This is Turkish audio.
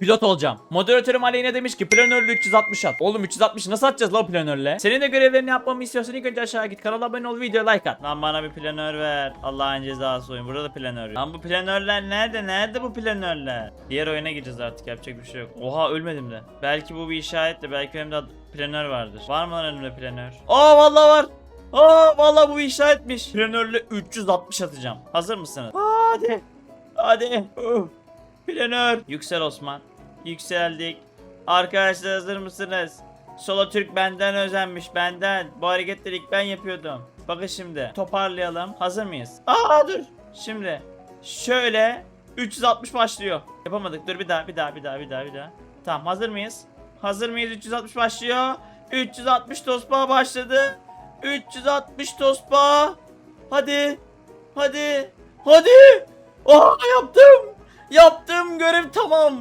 Pilot olacağım. Moderatörüm aleyhine demiş ki planörlü 360 at. Oğlum 360 nasıl atacağız lan o planörle? Senin de görevlerini yapmamı istiyorsan ilk önce aşağı git. Kanala abone ol, video like at. Lan bana bir planör ver. Allah'ın cezası oyun. Burada da planör yok. Lan bu planörler nerede? Nerede bu planörler? Diğer oyuna gideceğiz artık. Yapacak bir şey yok. Oha ölmedim de. Belki bu bir işaretle. Belki önümde planör vardır. Var mı lan önümde planör? Aa vallahi var. Aa vallahi bu bir işaretmiş. Planörle 360 atacağım. Hazır mısınız? Hadi. Hadi. Uh. Planör. Yüksel Osman. Yükseldik. Arkadaşlar hazır mısınız? Solo Türk benden özenmiş benden. Bu hareketleri ilk ben yapıyordum. Bakın şimdi toparlayalım. Hazır mıyız? Aa dur. Şimdi şöyle 360 başlıyor. Yapamadık. Dur bir daha bir daha bir daha bir daha bir daha. Tamam hazır mıyız? Hazır mıyız? 360 başlıyor. 360 tospa başladı. 360 tospa. Hadi. Hadi. Hadi. Oha yaptım. Yaptım görev tamam.